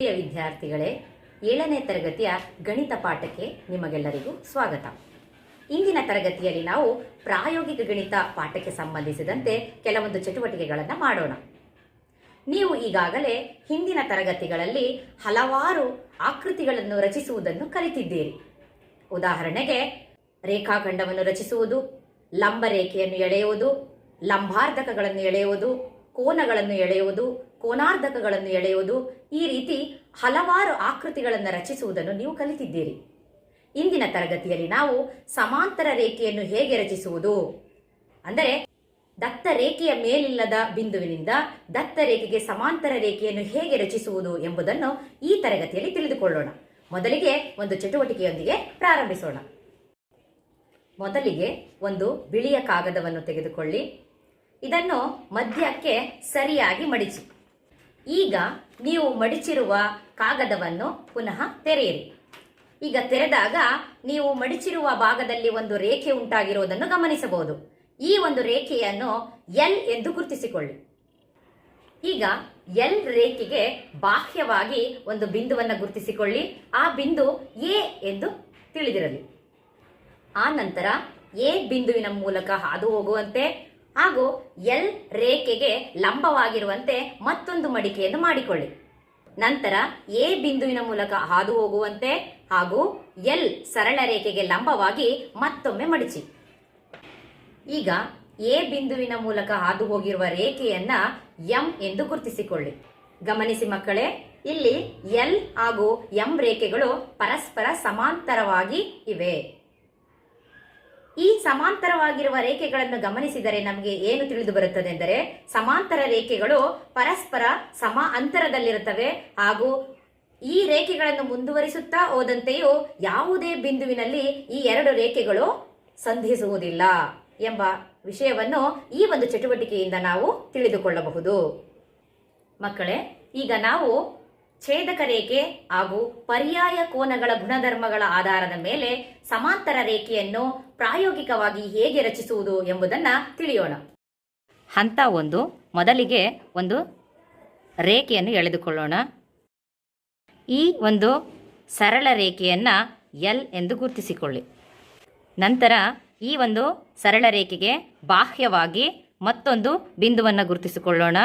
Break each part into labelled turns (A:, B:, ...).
A: ಪ್ರಿಯ ವಿದ್ಯಾರ್ಥಿಗಳೇ, ಏಳನೇ ತರಗತಿಯ ಗಣಿತ ಪಾಠಕ್ಕೆ ನಿಮಗೆಲ್ಲರಿಗೂ ಸ್ವಾಗತ. ಇಂದಿನ ತರಗತಿಯಲ್ಲಿ ನಾವು ಪ್ರಾಯೋಗಿಕ ಗಣಿತ ಪಾಠಕ್ಕೆ ಸಂಬಂಧಿಸಿದಂತೆ ಕೆಲವೊಂದು ಚಟುವಟಿಕೆಗಳನ್ನು ಮಾಡೋಣ. ನೀವು ಈಗಾಗಲೇ ಹಿಂದಿನ ತರಗತಿಗಳಲ್ಲಿ ಹಲವಾರು ಆಕೃತಿಗಳನ್ನು ರಚಿಸುವುದನ್ನು ಕಲಿತಿದ್ದೀರಿ. ಉದಾಹರಣೆಗೆ, ರೇಖಾಖಂಡವನ್ನು ರಚಿಸುವುದು, ಲಂಬ ರೇಖೆಯನ್ನು ಎಳೆಯುವುದು, ಲಂಬಾರ್ಧಕಗಳನ್ನು ಎಳೆಯುವುದು ಕೋನಗಳನ್ನು ಎಳೆಯುವುದು, ಕೋನಾರ್ಧಕಗಳನ್ನು ಎಳೆಯುವುದು, ಈ ರೀತಿ ಹಲವಾರು ಆಕೃತಿಗಳನ್ನು ರಚಿಸುವುದನ್ನು ನೀವು ಕಲಿತಿದ್ದೀರಿ. ಇಂದಿನ ತರಗತಿಯಲ್ಲಿ ನಾವು ಸಮಾಂತರ ರೇಖೆಯನ್ನು ಹೇಗೆ ರಚಿಸುವುದು? ಅಂದರೆ ದತ್ತ ರೇಖೆಯ ಮೇಲಿಲ್ಲದ ಬಿಂದುವಿನಿಂದ ದತ್ತ ರೇಖೆಗೆ ಸಮಾಂತರ ರೇಖೆಯನ್ನು ಹೇಗೆ ರಚಿಸುವುದು ಎಂಬುದನ್ನು ಈ ತರಗತಿಯಲ್ಲಿ ತಿಳಿದುಕೊಳ್ಳೋಣ. ಮೊದಲಿಗೆ ಒಂದು ಚಟುವಟಿಕೆಯೊಂದಿಗೆ ಪ್ರಾರಂಭಿಸೋಣ. ಮೊದಲಿಗೆ ಒಂದು ಬಿಳಿಯ ಕಾಗದವನ್ನು ತೆಗೆದುಕೊಳ್ಳಿ. ಇದನ್ನು ಮಧ್ಯಕ್ಕೆ ಸರಿಯಾಗಿ ಮಡಿಚಿ. ಈಗ ನೀವು ಮಡಿಚಿರುವ ಕಾಗದವನ್ನು ಪುನಃ ತೆರೆಯಿರಿ. ಈಗ ತೆರೆದಾಗ ನೀವು ಮಡಿಚಿರುವ ಭಾಗದಲ್ಲಿ ಒಂದು ರೇಖೆ ಉಂಟಾಗಿರುವುದನ್ನು ಗಮನಿಸಬಹುದು. ಈ ಒಂದು ರೇಖೆಯನ್ನು ಎಲ್ ಎಂದು ಗುರುತಿಸಿಕೊಳ್ಳಿ. ಈಗ ಎಲ್ ರೇಖೆಗೆ ಬಾಹ್ಯವಾಗಿ ಒಂದು ಬಿಂದುವನ್ನು ಗುರುತಿಸಿಕೊಳ್ಳಿ. ಆ ಬಿಂದು ಎ ಎಂದು ತಿಳಿದಿರಲಿ. ಆ ನಂತರ ಎ ಬಿಂದುವಿನ ಮೂಲಕ ಹಾದು ಹೋಗುವಂತೆ ಹಾಗೂ ಎಲ್ ರೇಖೆಗೆ ಲಂಬವಾಗಿರುವಂತೆ ಮತ್ತೊಂದು ಮಡಿಕೆಯನ್ನು ಮಾಡಿಕೊಳ್ಳಿ. ನಂತರ ಎ ಬಿಂದುವಿನ ಮೂಲಕ ಹಾದು ಹೋಗುವಂತೆ ಹಾಗೂ ಎಲ್ ಸರಳ ರೇಖೆಗೆ ಲಂಬವಾಗಿ ಮತ್ತೊಮ್ಮೆ ಮಡಿಚಿ. ಈಗ ಎ ಬಿಂದುವಿನ ಮೂಲಕ ಹಾದು ಹೋಗಿರುವ ರೇಖೆಯನ್ನ ಎಂ ಎಂದು ಗುರುತಿಸಿಕೊಳ್ಳಿ. ಗಮನಿಸಿ ಮಕ್ಕಳೇ, ಇಲ್ಲಿ ಎಲ್ ಹಾಗೂ ಎಂ ರೇಖೆಗಳು ಪರಸ್ಪರ ಸಮಾಂತರವಾಗಿ ಇವೆ. ಈ ಸಮಾಂತರವಾಗಿರುವ ರೇಖೆಗಳನ್ನು ಗಮನಿಸಿದರೆ ನಮಗೆ ಏನು ತಿಳಿದು ಬರುತ್ತದೆ ಎಂದರೆ ಸಮಾಂತರ ರೇಖೆಗಳು ಪರಸ್ಪರ ಸಮ ಅಂತರದಲ್ಲಿರುತ್ತವೆ ಹಾಗೂ ಈ ರೇಖೆಗಳನ್ನು ಮುಂದುವರಿಸುತ್ತಾ ಹೋದಂತೆಯೂ ಯಾವುದೇ ಬಿಂದುವಿನಲ್ಲಿ ಈ ಎರಡು ರೇಖೆಗಳು ಸಂಧಿಸುವುದಿಲ್ಲ ಎಂಬ ವಿಷಯವನ್ನು ಈ ಒಂದು ಚಟುವಟಿಕೆಯಿಂದ ನಾವು ತಿಳಿದುಕೊಳ್ಳಬಹುದು. ಮಕ್ಕಳೇ, ಈಗ ನಾವು ಛೇದಕ ರೇಖೆ ಹಾಗೂ ಪರ್ಯಾಯ ಕೋನಗಳ ಗುಣಧರ್ಮಗಳ ಆಧಾರದ ಮೇಲೆ ಸಮಾಂತರ ರೇಖೆಯನ್ನು ಪ್ರಾಯೋಗಿಕವಾಗಿ ಹೇಗೆ ರಚಿಸುವುದು ಎಂಬುದನ್ನು ತಿಳಿಯೋಣ. ಹಂತ ಒಂದು, ಮೊದಲಿಗೆ ಒಂದು ರೇಖೆಯನ್ನು ಎಳೆದುಕೊಳ್ಳೋಣ. ಈ ಒಂದು ಸರಳ ರೇಖೆಯನ್ನು ಎಲ್ ಎಂದು ಗುರುತಿಸಿಕೊಳ್ಳಿ. ನಂತರ ಈ ಒಂದು ಸರಳ ರೇಖೆಗೆ ಬಾಹ್ಯವಾಗಿ ಮತ್ತೊಂದು ಬಿಂದುವನ್ನು ಗುರುತಿಸಿಕೊಳ್ಳೋಣ.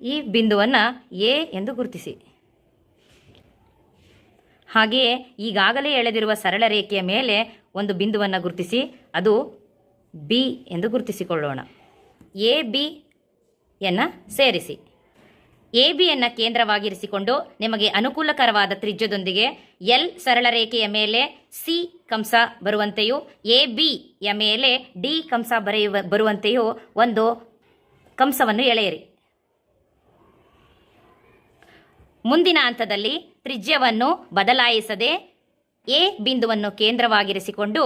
A: ಈ ಬಿಂದುವನ್ನು ಎ ಎಂದು ಗುರುತಿಸಿ. ಹಾಗೆಯೇ ಈಗಾಗಲೇ ಎಳೆದಿರುವ ಸರಳ ರೇಖೆಯ ಮೇಲೆ ಒಂದು ಬಿಂದುವನ್ನು ಗುರುತಿಸಿ, ಅದು ಬಿ ಎಂದು ಗುರುತಿಸಿಕೊಳ್ಳೋಣ. ಎ ಬಿಯನ್ನು ಸೇರಿಸಿ. ಎ ಬಿಯನ್ನು ಕೇಂದ್ರವಾಗಿರಿಸಿಕೊಂಡು ನಿಮಗೆ ಅನುಕೂಲಕರವಾದ ತ್ರಿಜ್ಯದೊಂದಿಗೆ ಎಲ್ ಸರಳ ರೇಖೆಯ ಮೇಲೆ ಸಿ ಕಂಸ ಬರುವಂತೆಯೂ ಎ ಬಿಯ ಮೇಲೆ ಡಿ ಕಂಸ ಬರೆಯುವ ಬರುವಂತೆಯೂ ಒಂದು ಕಂಸವನ್ನು ಎಳೆಯಿರಿ. ಮುಂದಿನ ಹಂತದಲ್ಲಿ ತ್ರಿಜ್ಯವನ್ನು ಬದಲಾಯಿಸದೆ ಎ ಬಿಂದುವನ್ನು ಕೇಂದ್ರವಾಗಿರಿಸಿಕೊಂಡು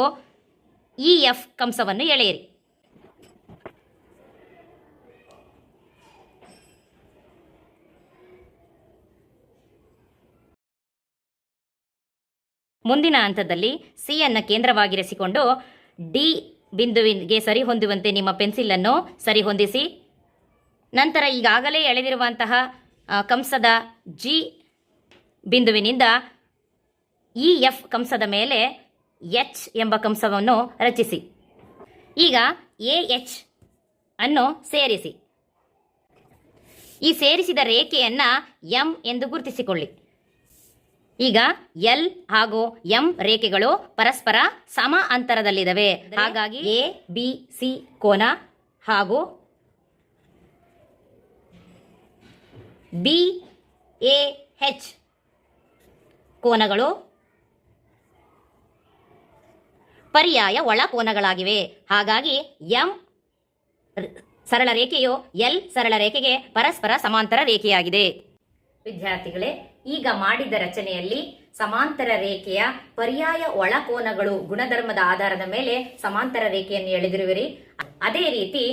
A: ಇ ಎಫ್ ಕಂಸವನ್ನು ಎಳೆಯಿರಿ. ಮುಂದಿನ ಹಂತದಲ್ಲಿ ಸಿ ಅನ್ನು ಕೇಂದ್ರವಾಗಿರಿಸಿಕೊಂಡು ಡಿ ಬಿಂದುವಿಗೆ ಸರಿಹೊಂದುವಂತೆ ನಿಮ್ಮ ಪೆನ್ಸಿಲನ್ನು ಸರಿಹೊಂದಿಸಿ. ನಂತರ ಈಗಾಗಲೇ ಎಳೆದಿರುವಂತಹ ಕಂಸದ ಜಿ ಬಿಂದುವಿನಿಂದ ಇ ಎಫ್ ಕಂಸದ ಮೇಲೆ ಎಚ್ ಎಂಬ ಕಂಸವನ್ನು ರಚಿಸಿ. ಈಗ ಎ ಎಚ್ ಅನ್ನು ಸೇರಿಸಿ. ಈ ಸೇರಿಸಿದ ರೇಖೆಯನ್ನು ಎಂ ಎಂದು ಗುರುತಿಸಿಕೊಳ್ಳಿ. ಈಗ ಎಲ್ ಹಾಗೂ ಎಂ ರೇಖೆಗಳು ಪರಸ್ಪರ ಸಮ ಅಂತರದಲ್ಲಿದ್ದಾವೆ. ಹಾಗಾಗಿ ಎ ಬಿ ಸಿ ಕೋನ ಹಾಗೂ ಬಿ ಎ ಹೆಚ್ ಕೋನಗಳು ಪರ್ಯಾಯ ಒಳ ಕೋನಗಳಾಗಿವೆ. ಹಾಗಾಗಿ ಎಂ ಸರಳ ರೇಖೆಯು ಎಲ್ ಸರಳ ರೇಖೆಗೆ ಪರಸ್ಪರ ಸಮಾಂತರ ರೇಖೆಯಾಗಿದೆ. ವಿದ್ಯಾರ್ಥಿಗಳೇ, ಈಗ ಮಾಡಿದ ರಚನೆಯಲ್ಲಿ ಸಮಾಂತರ ರೇಖೆಯ ಪರ್ಯಾಯ ಒಳ ಕೋನಗಳು ಗುಣಧರ್ಮದ ಆಧಾರದ ಮೇಲೆ ಸಮಾಂತರ ರೇಖೆಯನ್ನು ಎಳೆದಿರುವಿರಿ. ಅದೇ ರೀತಿ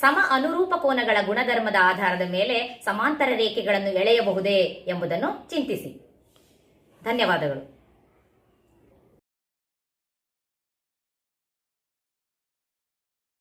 A: ಸಮ ಅನುರೂಪ ಕೋನಗಳ ಗುಣಧರ್ಮದ ಆಧಾರದ ಮೇಲೆ ಸಮಾಂತರ ರೇಖೆಗಳನ್ನು ಎಳೆಯಬಹುದೇ ಎಂಬುದನ್ನು ಚಿಂತಿಸಿ. ಧನ್ಯವಾದಗಳು.